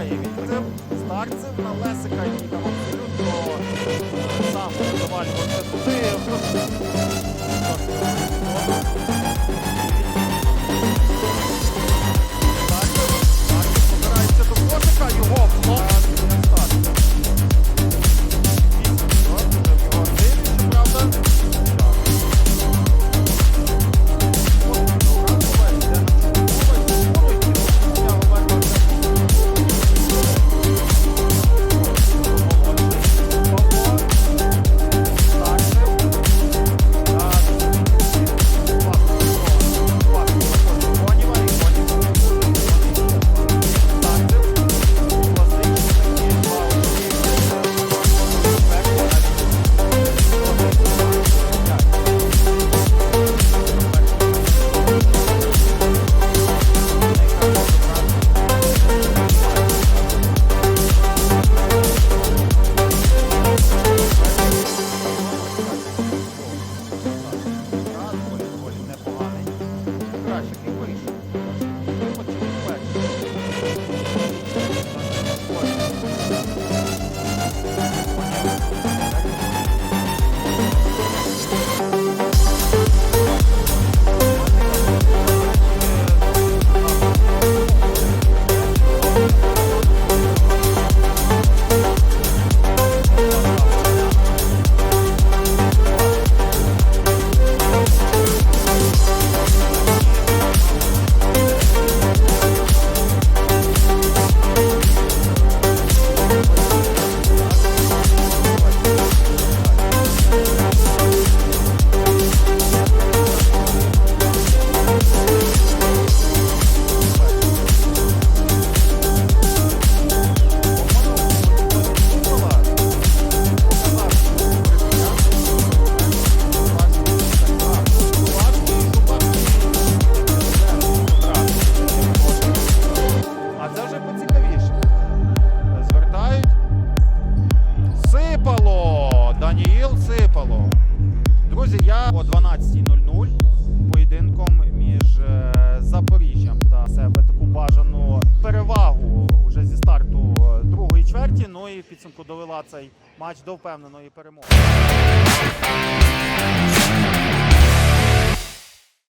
немає. Він цим старцем на Лесика і там абсолютно сам подавального 18.00 поєдинком між е, Запоріжжям та себе таку бажану перевагу вже зі старту е, другої чверті. Ну і в підсумку довела цей матч до впевненої перемоги.